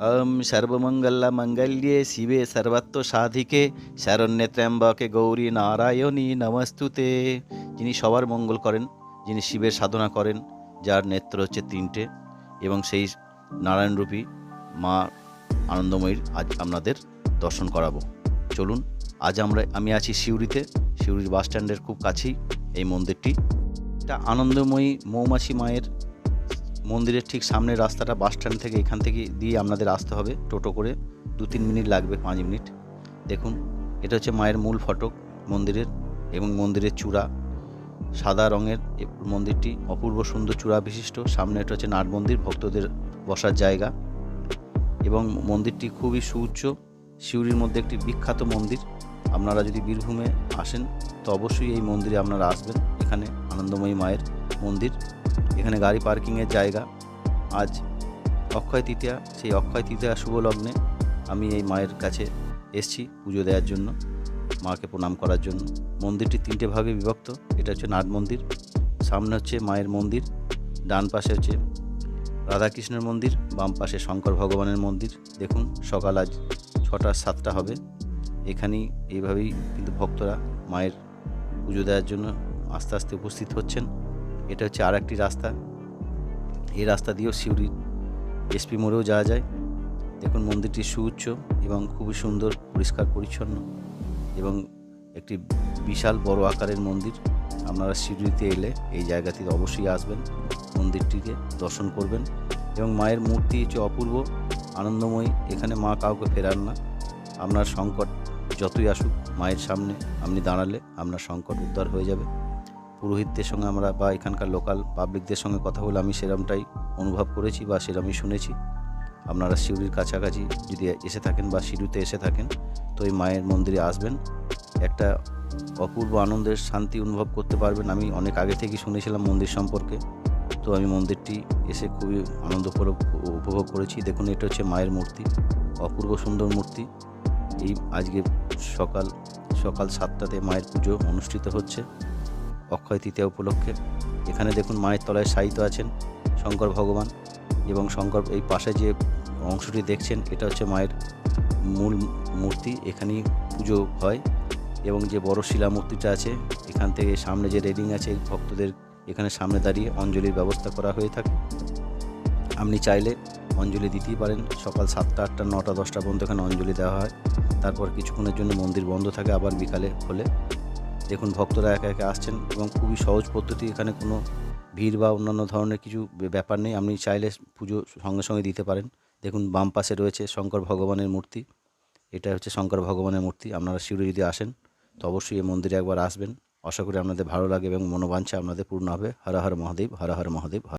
ওম সর্বমঙ্গলমঙ্গল্যে শিবে সর্বত্র সাধিকে শরণ্যে ত্র্যম্বকে গৌরী নারায়ণী নমস্তুতে যিনি সবার মঙ্গল করেন, যিনি শিবের সাধনা করেন, যার নেত্র হচ্ছে তিনটে, এবং সেই নারায়ণরূপী মা আনন্দময়ীর আজ আপনাদের দর্শন করাবো। চলুন, আজ আমরা, আমি আছি সিউড়িতে, সিউড়ির বাস স্ট্যান্ডের খুব কাছেই এই মন্দিরটি। এটা আনন্দময়ী মৌমাছি মায়ের মন্দিরের ঠিক সামনের রাস্তাটা বাস স্ট্যান্ড থেকে এখান থেকে দিয়ে আপনাদের আসতে হবে টোটো করে। দু তিন মিনিট লাগবে, পাঁচ মিনিট। দেখুন, এটা হচ্ছে মায়ের মূল ফটক মন্দিরের এবং মন্দিরের চূড়া। সাদা রঙের মন্দিরটি, অপূর্ব সুন্দর চূড়া বিশিষ্ট। সামনে এটা হচ্ছে নাট মন্দির, ভক্তদের বসার জায়গা। এবং মন্দিরটি খুবই সুউচ্চ। সিউড়ির মধ্যে একটি বিখ্যাত মন্দির। আপনারা যদি বীরভূমে আসেন, তো অবশ্যই এই মন্দিরে আপনারা আসবেন। এখানে আনন্দময়ী মায়ের মন্দির। এখানে গাড়ি পার্কিংয়ের জায়গা। আজ অক্ষয় তৃতীয়া, সেই অক্ষয় তৃতীয়া শুভ লগ্নে আমি এই মায়ের কাছে এসছি পুজো দেওয়ার জন্য, মাকে প্রণাম করার জন্য। মন্দিরটি তিনটে ভাগে বিভক্ত, এটা হচ্ছে নাট মন্দির, সামনে হচ্ছে মায়ের মন্দির, ডান পাশে হচ্ছে রাধাকৃষ্ণের মন্দির, বাম পাশে শঙ্কর ভগবানের মন্দির। দেখুন, সকাল আজ ছটা সাতটা হবে। এখানেই এইভাবেই কিন্তু ভক্তরা মায়ের পুজো দেওয়ার জন্য আস্তে আস্তে উপস্থিত হচ্ছেন। এটা হচ্ছে আর একটি রাস্তা। এই রাস্তা দিয়েও সিউড়ি এসপি মোড়েও যাওয়া যায়। দেখুন মন্দিরটি সুউচ্চ এবং খুবই সুন্দর, পরিষ্কার, পরিচ্ছন্ন এবং একটি বিশাল বড় আকারের মন্দির। আপনারা সিউড়িতে এলে এই জায়গাটিতে অবশ্যই আসবেন, মন্দিরটিকে দর্শন করবেন এবং মায়ের মূর্তি হচ্ছে অপূর্ব, আনন্দময়ী। এখানে মা কাউকে ফেরান না। আপনার সংকট যতই আসুক, মায়ের সামনে আপনি দাঁড়ালে আপনার সংকট উদ্ধার হয়ে যাবে। পুরোহিতদের সঙ্গে আমরা বা এখানকার লোকাল পাবলিকদের সঙ্গে কথা বলে আমি সেরমটাই অনুভব করেছি বা সেরমই শুনেছি। আপনারা সিউড়ির কাছাকাছি যদি এসে থাকেন বা সিঁড়িতে এসে থাকেন, তো এই মায়ের মন্দিরে আসবেন। একটা অপূর্ব আনন্দের শান্তি অনুভব করতে পারবেন। আমি অনেক আগে থেকেই শুনেছিলাম মন্দির সম্পর্কে। তো আমি মন্দিরটি এসে খুবই আনন্দ উপভোগ করেছি। দেখুন, এটা হচ্ছে মায়ের মূর্তি, অপূর্ব সুন্দর মূর্তি। এই আজকে সকাল সকাল সাতটাতে মায়ের পুজো অনুষ্ঠিত হচ্ছে। অক্ষয় তৃতীয়া উপলক্ষে। এখানে দেখুন মায়ের তলায় শায়িত আছেন শঙ্কর ভগবান এবং শঙ্কর এই পাশে যে অংশটি দেখছেন, এটা হচ্ছে মায়ের মূল মূর্তি। এখানেই পুজো হয় এবং যে বড় শিলা মূর্তিটা আছে, এখান থেকে সামনে যে রেলিং আছে ভক্তদের এখানে সামনে দাঁড়িয়ে অঞ্জলির ব্যবস্থা করা হয়ে থাকে। আপনি চাইলে অঞ্জলি দিতেই পারেন। সকাল সাতটা, আটটা, নটা, দশটা পর্যন্ত এখানে অঞ্জলি দেওয়া হয়। তারপর কিছুক্ষণের জন্য মন্দির বন্ধ থাকে, আবার বিকালে হলে দেখুন, ভক্তরা একে একা আসছেন এবং খুবই সহজ পদ্ধতি। এখানে কোনো ভিড় বা অন্যান্য ধরনের কিছু ব্যাপার নেই। আপনি চাইলে পুজো সঙ্গে সঙ্গে দিতে পারেন। দেখুন, বাম পাশে রয়েছে শঙ্কর ভগবানের মূর্তি। এটা হচ্ছে শঙ্কর ভগবানের মূর্তি। আপনারা শিউরে যদি আসেন, তো অবশ্যই এই মন্দিরে একবার আসবেন। আশা করি আপনাদের ভালো লাগে এবং মনোবাঞ্ছা আপনাদের পূর্ণ হবে। হর হর মহাদেব, হর হর মহাদেব